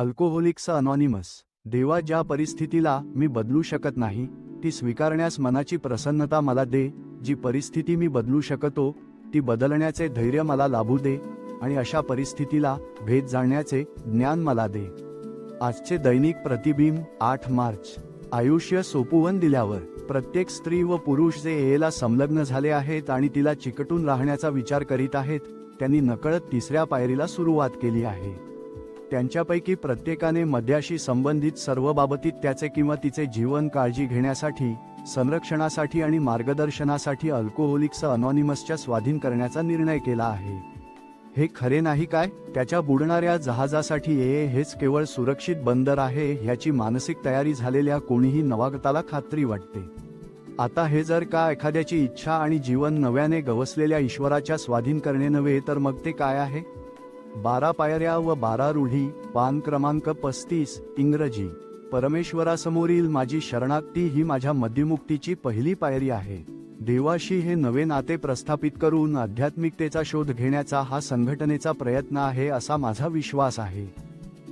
Alcoholics anonymous. देवा ज्या परिस्थितीला मी बदलू शकत नाही ती स्वीकारण्यास मनाची प्रसन्नता मला दे जी परिस्थिती मी बदलू शकतो ती बदलण्याचे धैर्य मला लाभू दे आणि अशा परिस्थितीला भेद जाणण्याचे ज्ञान मला दे. आजचे दैनिक प्रतिबिंब आठ मार्च. आयुष्य सोपवून दिल्यावर प्रत्येक स्त्री व पुरुष जे एला संलग्न झाले आहेत आणि तिला चिकटून राहण्याचा विचार करीत आहेत त्यांनी नकळत तिसऱ्या पायरीला सुरुवात केली आहे. त्यांच्यापैकी प्रत्येकाने मद्याशी संबंधित सर्व बाबतीत त्याचे किंवा तिचे जीवन काळजी घेण्यासाठी संरक्षणासाठी आणि मार्गदर्शनासाठी अल्कोहोलिक्स अनॉनिमसच्या स्वाधीन करण्याचा निर्णय केला आहे. हे खरे नाही काय? त्याच्या बुडणाऱ्या जहाजासाठी ए हेच केवळ सुरक्षित बंदर आहे याची मानसिक तयारी झालेल्या कोणीही नवागताला खात्री वाटते. आता हे जर का एखाद्याची इच्छा आणि जीवन नव्याने गवसलेल्या ईश्वराच्या स्वाधीन करणे नव्हे तर मग ते काय आहे? बारा पायऱ्या व बारा रूढी पान क्रमांक पस्तीस इंग्रजी. परमेश्वरासमोरील माझी शरणागती ही माझ्या मध्यमुक्तीची पहिली पायरी आहे. देवाशी हे नवे नाते प्रस्थापित करून आध्यात्मिकतेचा शोध घेण्याचा हा संघटनेचा प्रयत्न आहे असा माझा विश्वास आहे.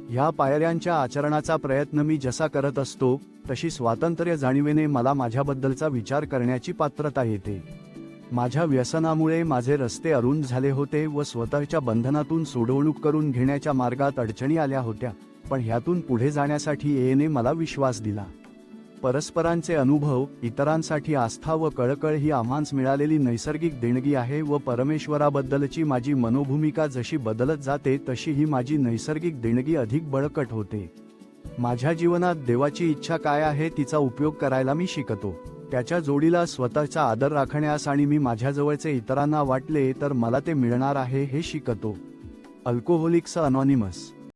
ह्या पायऱ्यांच्या आचरणाचा प्रयत्न मी जसा करत असतो तशी स्वातंत्र्य जाणीवेने मला माझ्याबद्दलचा विचार करण्याची पात्रता येते. माझ्या व्यसनामुळे माझे रस्ते अरुंद झाले होते व स्वतःच्या बंधनातून सोडवणूक करून घेण्याच्या मार्गात अडचणी आल्या होत्या पण ह्यातून पुढे जाण्यासाठी एने मला विश्वास दिला. परस्परांचे अनुभव इतरांसाठी आस्था व कळकळ ही आम्हास मिळालेली नैसर्गिक देणगी आहे व परमेश्वराबद्दलची माझी मनोभूमिका जशी बदलत जाते तशी ही माझी नैसर्गिक देणगी अधिक बळकट होते. माझ्या जीवनात देवाची इच्छा काय आहे तिचा उपयोग करायला मी शिकतो. त्याच्या जोडीला स्वतःचा आदर राखण्यास आणि मी माझ्याजवळचे इतरांना वाटले तर मला ते मिळणार आहे हे शिकतो. Alcoholics anonymous